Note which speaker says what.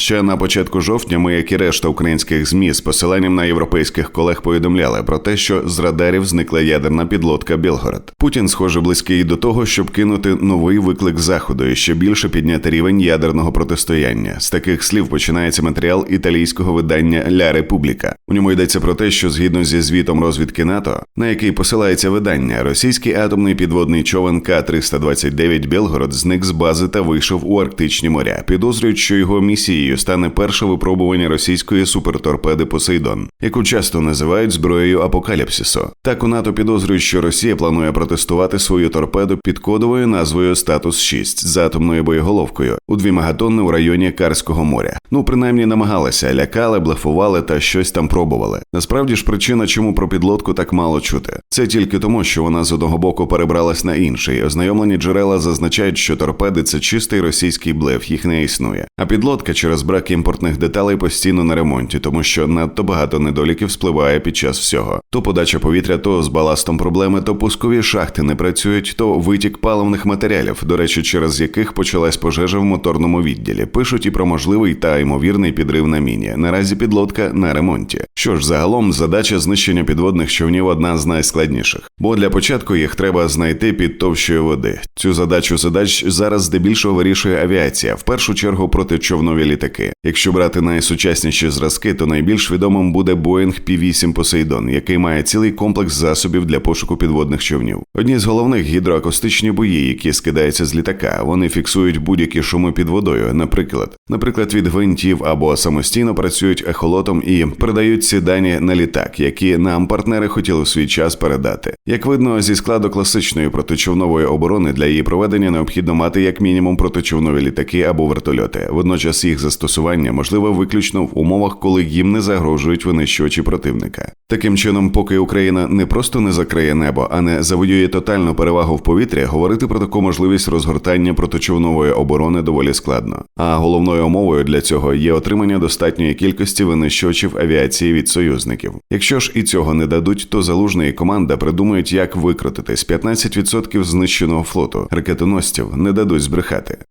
Speaker 1: Ще на початку жовтня ми, як і решта українських змі, з посиланням на європейських колег повідомляли про те, що з радарів зникла ядерна підлодка Білгород. Путін, схоже, близький до того, щоб кинути новий виклик заходу і ще більше підняти рівень ядерного протистояння. З таких слів починається матеріал італійського видання Ля Републіка. У ньому йдеться про те, що згідно зі звітом розвідки НАТО, на який посилається видання, російський атомний підводний човен К-329 Білгород зник з бази та вийшов у Арктичні моря. Підозрюють, що його місією стане перше випробування російської суперторпеди Посейдон, яку часто називають зброєю апокаліпсису. Так у НАТО підозрюють, що Росія планує протестувати свою торпеду під кодовою назвою Статус 6 з атомною боєголовкою у дві мегатонни у районі Карського моря. Ну принаймні намагалися, лякали, блефували та щось там пробували. Насправді ж причина, чому про підлодку так мало чути, це тільки тому, що вона з одного боку перебралась на інший. Ознайомлені джерела зазначають, що торпеди це чистий російський блеф, їх не існує. А підлодка через брак імпортних деталей постійно на ремонті, тому що надто багато недоліків спливає під час всього. То подача повітря, то з баластом проблеми, то пускові шахти не працюють, то витік паливних матеріалів, до речі, через яких почалась пожежа в моторному відділі. Пишуть і про можливий та ймовірний підрив на міні. Наразі підлодка на ремонті. Що ж, загалом задача знищення підводних човнів одна з найскладніших, бо для початку їх треба знайти під товщою води. Цю задачу задач зараз здебільшого вирішує авіація, в першу чергу протичовнові літаки. Якщо брати найсучасніші зразки, то найбільш відомим буде Boeing P-8 Poseidon, який має цілий комплекс засобів для пошуку підводних човнів. Одні з головних гідроакустичні бої, які скидаються з літака. Вони фіксують будь-які шуми під водою, наприклад, наприклад, від гвинтів або самостійно працюють ехолотом і передають ці дані на літак, які нам партнери хотіли в свій час передати. Як видно, зі складу класичної протичовнової оборони для її проведення необхідно мати як мінімум протичовнові літаки або вертольоти. Водночас їх застосування можливо виключно в умовах, коли їм не загрожують винищувачі противника. Таким чином, поки Україна не просто не закриє небо, а не завоює тотальну перевагу в повітрі, говорити про таку можливість розгортання протичовнової оборони доволі складно. А головною умовою для цього є отримання достатньої кількості винищувачів авіації від союзників. Якщо ж і цього не дадуть, то залужний і команда придумають, як викрутитись 15% знищеного флоту ракетоносців не дадуть збрехати.